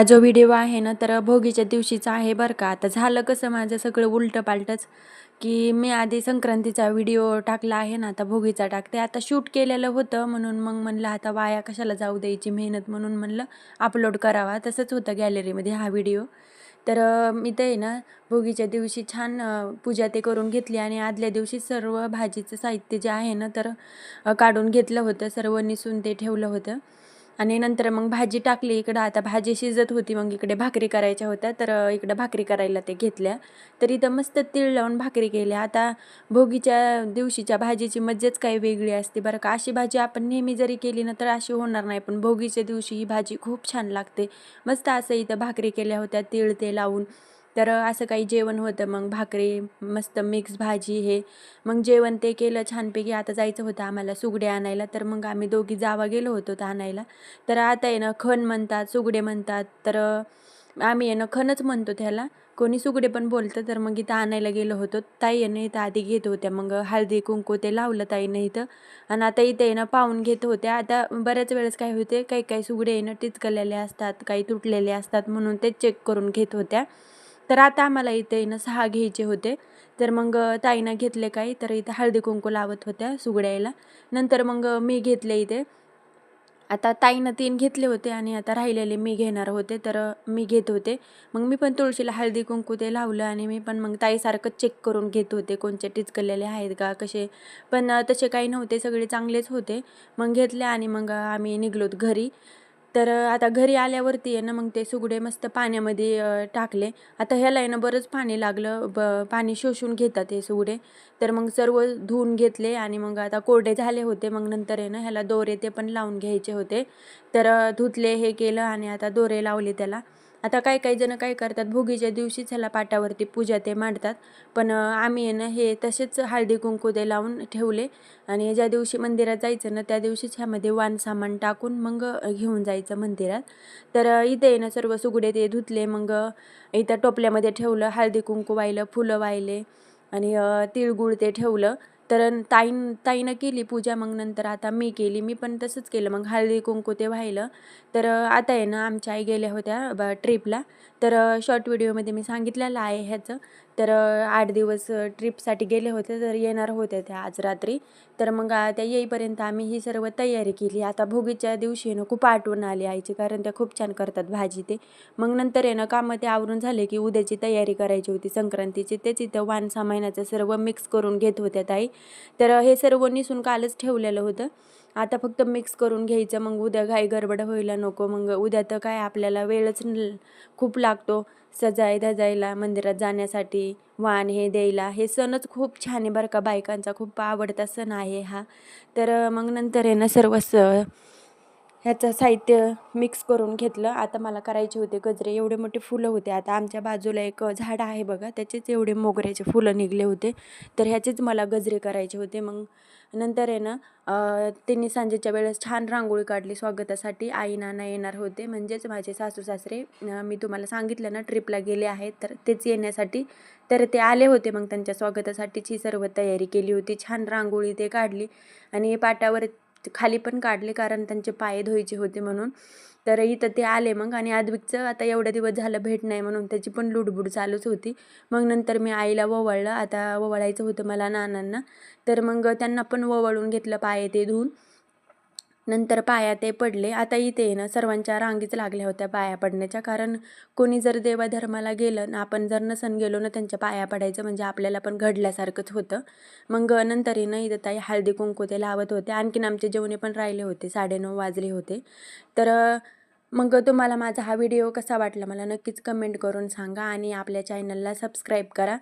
हा जो व्हिडिओ आहे ना तर भोगीच्या दिवशीचा आहे बरं का. आता झालं कसं माझं सगळं उलटं पालटंच की मी आधी संक्रांतीचा व्हिडिओ टाकला आहे ना आता भोगीचा टाकते. आता शूट केलेलं होतं म्हणून मग म्हणलं आता वाया कशाला जाऊ द्यायची मेहनत म्हणून म्हणलं अपलोड करावा. तसंच होतं गॅलरीमध्ये हा व्हिडिओ. तर मी ते आहे ना भोगीच्या दिवशी छान पूजा ते करून घेतली आणि आदल्या दिवशी सर्व भाजीचं साहित्य जे आहे ना तर काढून घेतलं होतं. सर्व निसून ते ठेवलं होतं. आणि नंतर मग भाजी टाकली इकडं. आता भाजी शिजत होती मग इकडे भाकरी करायच्या होत्या. तर इकडं भाकरी करायला ते घेतल्या. तर इथं मस्त तीळ लावून भाकरी केल्या. आता भोगीच्या दिवशीच्या भाजीची मज्जाच काही वेगळी असते बरं का. अशी भाजी आपण नेहमी जरी केली ना तर अशी होणार नाही. पण भोगीच्या दिवशी ही भाजी खूप छान लागते. मस्त असं इथं भाकरी केल्या होत्या तीळ ते लावून. तर असं काही जेवण होतं. मग भाकरी मस्त मिक्स भाजी हे. मग जेवण ते केलं छानपैकी. आता जायचं होतं आम्हाला सुगडे आणायला. तर मग आम्ही दोघी जावा गेलो होतो तर आणायला. तर आता आहे ना खण म्हणतात सुगडे म्हणतात. तर आम्ही आहे ना खणच म्हणतो त्याला. कोणी सुगडे पण बोलतं. तर मग इथं आणायला गेलो होतो. ताई आहे ना इथं आधी घेत होत्या. मग हळदी कुंकू ते लावलं ताईनं इथं. आणि आता इथे आहे ना पाहून घेत होत्या. आता बऱ्याच वेळेस काय होते काही काही सुगडे आहे ना टिचकलेले असतात काही तुटलेले असतात म्हणून ते चेक करून घेत होत्या. तर आता आम्हाला इथे आहे ना सहा घ्यायचे होते. तर मग ताईनं घेतले काही तर इथं हळदी कुंकू लावत होत्या सुगड्याला. नंतर मग मी घेतले इथे. आता ताईनं तीन घेतले होते आणि आता राहिलेले मी घेणार होते तर मी घेत होते. मग मी पण तुळशीला हळदी कुंकू ते लावलं आणि मी पण मग ताईसारखं चेक करून घेत होते कोणचे टिचकलेले आहेत का कसे. पण तसे काही नव्हते सगळे चांगलेच होते. मग घेतले आणि मग आम्ही निघलोत घरी. तर आता घरी आल्यावरती आहे ना मग ते सुगडे मस्त पाण्यामध्ये टाकले. आता ह्याला आहे ना बरंच पाणी लागलं. ब पाणी शोषून घेतात हे सुगडे. तर मग सर्व धुवून घेतले आणि मग आता कोरडे झाले होते. मग नंतर आहे ना ह्याला दोरे ते पण लावून घ्यायचे होते. तर धुतले हे केलं आणि आता दोरे लावले त्याला. आता काही काही जण काय करतात भोगीच्या दिवशीच ह्याला पाटावरती पूजा ते मांडतात. पण आम्ही आहे ना हे तसेच हळदी कुंकू ते लावून ठेवले. आणि ज्या दिवशी मंदिरात जायचं ना त्या दिवशीच ह्यामध्ये वाण सामान टाकून मग घेऊन जायचं मंदिरात. तर इथे आहे ना सर्व सुगडे ते धुतले. मग इथं टोपल्यामध्ये ठेवलं हळदी कुंकू वाहिलं फुलं वाहिले. आणि तिळगुळ ते ठेवलं. तर ताईन ताईनं केली पूजा मग नंतर आता मी केली. मी पण तसंच केलं. मग हळदी कुंकू ते व्हायलं. तर आता आहे ना आमच्या आई गेल्या होत्या ब ट्रिपला तर शॉर्ट व्हिडिओमध्ये मी सांगितलेलं आहे ह्याचं. तर आठ दिवस ट्रिपसाठी गेले होते तर येणार होत्या त्या आज रात्री. तर मग त्या येईपर्यंत आम्ही ही सर्व तयारी केली. आता भोगीच्या दिवशी ना खूप आठवण आली आईची कारण त्या खूप छान करतात भाजी ते. मग नंतर आहे ना कामं ते आवरून झाले की उद्याची तयारी करायची होती संक्रांतीची. तेच इथं वाण सामानाचं सर्व मिक्स करून घेत होत्या ताई. तर हे सर्व निसून कालच ठेवलेलं होतं. आता फक्त मिक्स करून घ्यायचं मग उद्या घाई गडबड व्हायला नको मग उद्या तर काय आपल्याला वेळच न- खूप लागतो. सजाय धजायला मंदिरात जाण्यासाठी वाण हे द्यायला हे सणच खूप छान आहे बरं का. बायकांचा खूप आवडता सण आहे हा. तर मग नंतर आहे ना सर्व स ह्याचं साहित्य मिक्स करून घेतलं. आता मला करायचे होते गजरे. एवढे मोठे फुलं होते. आता आमच्या बाजूला एक झाड आहे बघा. त्याचेच एवढे मोगऱ्याचे फुलं निघले होते. तर ह्याचेच मला गजरे करायचे होते. मग नंतर आहे ना त्यांनी सांजेच्या वेळेस छान रांगोळी काढली स्वागतासाठी. आई नाना येणार होते. म्हणजेच माझे सासू सासरे मी तुम्हाला सांगितलं ना ट्रिपला गेले आहेत. तर तेच येण्यासाठी. तर ते आले होते मग त्यांच्या स्वागतासाठीची सर्व तयारी केली होती. छान रांगोळी ते काढली. आणि पाटावर खाली पण काढले कारण त्यांचे पाय धुवायचे होते म्हणून. तर इथं ते आले मग आणि आद्विकचं आता एवढ्या दिवस झालं भेट नाही म्हणून त्याची पण लुडबुड चालूच होती. मग नंतर मी आईला ओवळलं आता ओवळायचं होतं मला नानांना. तर मग त्यांना पण ओवळून घेतलं पाय ते धुवून. नंतर पाया ते पडले. आता इथे आहे ना सर्वांच्या रांगीच लागल्या होत्या पाया पडण्याच्या. कारण कोणी जर देवाधर्माला गेलं ना आपण जर नसन गेलो ना त्यांच्या पाया पडायचं म्हणजे आपल्याला पण घडल्यासारखंच होतं. मग नंतर ना इथं ताई हळदी कुंकू ते लावत होते. आणखीन आमचे जेवणे पण राहिले होते. साडेनऊ वाजले होते. तर मग तुम्हाला माझा हा व्हिडिओ कसा वाटला मला नक्कीच कमेंट करून सांगा आणि आपल्या चॅनलला सबस्क्राईब करा.